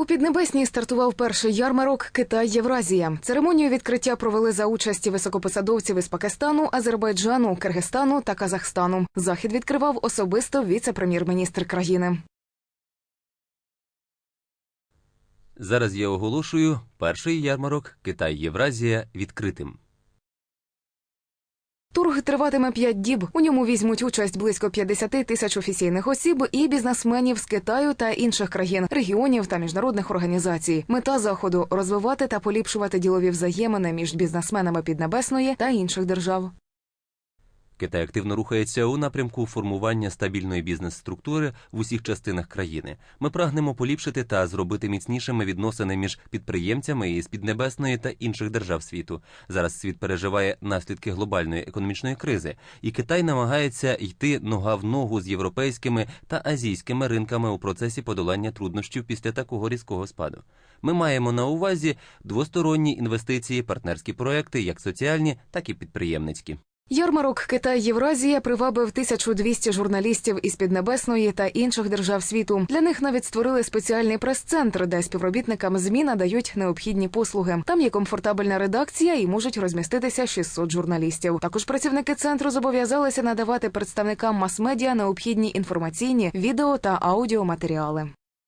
У Піднебесній стартував перший ярмарок Китай Євразія. Церемонію відкриття провели за участі високопосадовців із Пакистану, Азербайджану, Киргизстану та Казахстану. Захід відкривав особисто віце-прем'єр-міністр країни. Зараз я оголошую перший ярмарок Китай Євразія відкритим. Тург триватиме п'ять діб. У ньому візьмуть участь близько 50 тисяч офіційних осіб і бізнесменів з Китаю та інших країн, регіонів та міжнародних організацій. Мета заходу розвивати та поліпшувати ділові взаємини між бізнесменами Піднебесної та інших держав. Китай активно рухається у напрямку формування стабільної бізнес-структури в усіх частинах країни. Ми прагнемо поліпшити та зробити міцнішими відносини між підприємцями із Піднебесної та інших держав світу. Зараз світ переживає наслідки глобальної економічної кризи, і Китай намагається йти нога в ногу з європейськими та азійськими ринками у процесі подолання труднощів після такого різкого спаду. Ми маємо на увазі двосторонні інвестиції, партнерські проекти, як соціальні, так і підприємницькі. Ярмарок Китай Євразія привабив 1200 журналістів із Піднебесної та інших держав світу. Для них навіть створили спеціальний прес-центр, де співробітникам ЗМІ надають необхідні послуги. Там є комфортабельна редакція і можуть розміститися 600 журналістів. Також працівники центру зобов'язалися надавати представникам мас-медіа необхідні інформаційні, відео та аудіоматеріали.